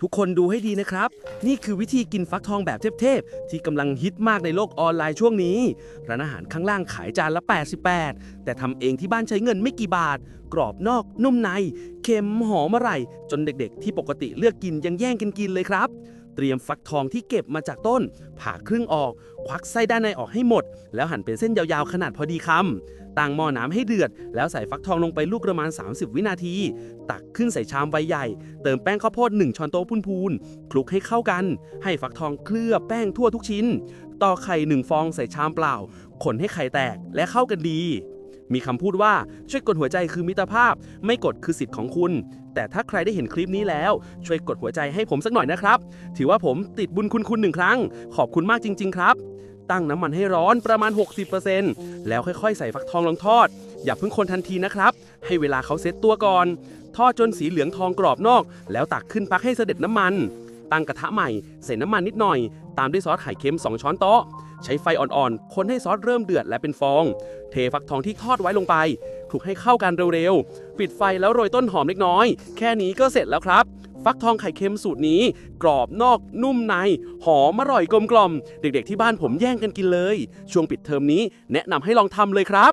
ทุกคนดูให้ดีนะครับ นี่คือวิธีกินฟักทองแบบเทพๆ ที่กำลังฮิตมากในโลกออนไลน์ช่วงนี้ ร้านอาหารข้างล่างขายจานละ 88 แต่ทำเองที่บ้านใช้เงินไม่กี่บาท กรอบนอกนุ่มใน เค็มหอมอร่อยจนเด็กๆ ที่ปกติเลือกกินยังแย่งกันกินเลยครับ เตรียมฟักทองที่เก็บมาจากต้น ผ่าครึ่งออก ควักไส้ด้านในออกให้หมด แล้วหั่นเป็นเส้นยาวๆ ขนาดพอดีคำตั้งหม้อน้ำให้เดือด แล้วใส่ฟักทองลงไปลูกประมาณ 30 วินาที ตักขึ้นใส่ชามใบใหญ่ เติมแป้งข้าวโพด 1 ช้อนโต๊ะพูนๆคลุกให้เข้ากัน ให้ฟักทองเคลือบแป้งทั่วทุกชิ้น ต่อไข่1ฟองใส่ชามเปล่าคนให้ไข่แตกและเข้ากันดี มีคำพูดว่าช่วยกดหัวใจคือมิตรภาพ ไม่กดคือสิทธิ์ของคุณ แต่ถ้าใครได้เห็นคลิปนี้แล้ว ช่วยกดหัวใจให้ผมสักหน่อยนะครับ ถือว่าผมติดบุญคุณคุณหนึ่งครั้ง ขอบคุณมากจริง ๆ ครับ ตั้งน้ำมันให้ร้อนประมาณ 60%แล้วค่อยๆ ใส่ฟักทองลงทอด อย่าเพิ่งคนทันทีนะครับ ให้เวลาเขาเซตตัวก่อน ทอดจนสีเหลืองทองกรอบนอก แล้วตักขึ้นพักให้เสด็จน้ำมันตั้งกระทะใหม่ใส่น้ำมันนิดหน่อย ตามด้วยซอสไข่เค็ม 2 ช้อนโต๊ะ ใช้ไฟอ่อนๆ คนให้ซอสเริ่มเดือดและเป็นฟอง เทฟักทองที่ทอดไว้ลงไปคลุกให้เข้ากันเร็วๆ ปิดไฟแล้วโรยต้นหอมเล็กน้อย แค่นี้ก็เสร็จแล้วครับ ฟักทองไข่เค็มสูตรนี้ กรอบนอกนุ่มใน หอมอร่อยกลมกล่อม เด็กๆที่บ้านผมแย่งกันกินเลย ช่วงปิดเทอมนี้แนะนำให้ลองทำเลยครับ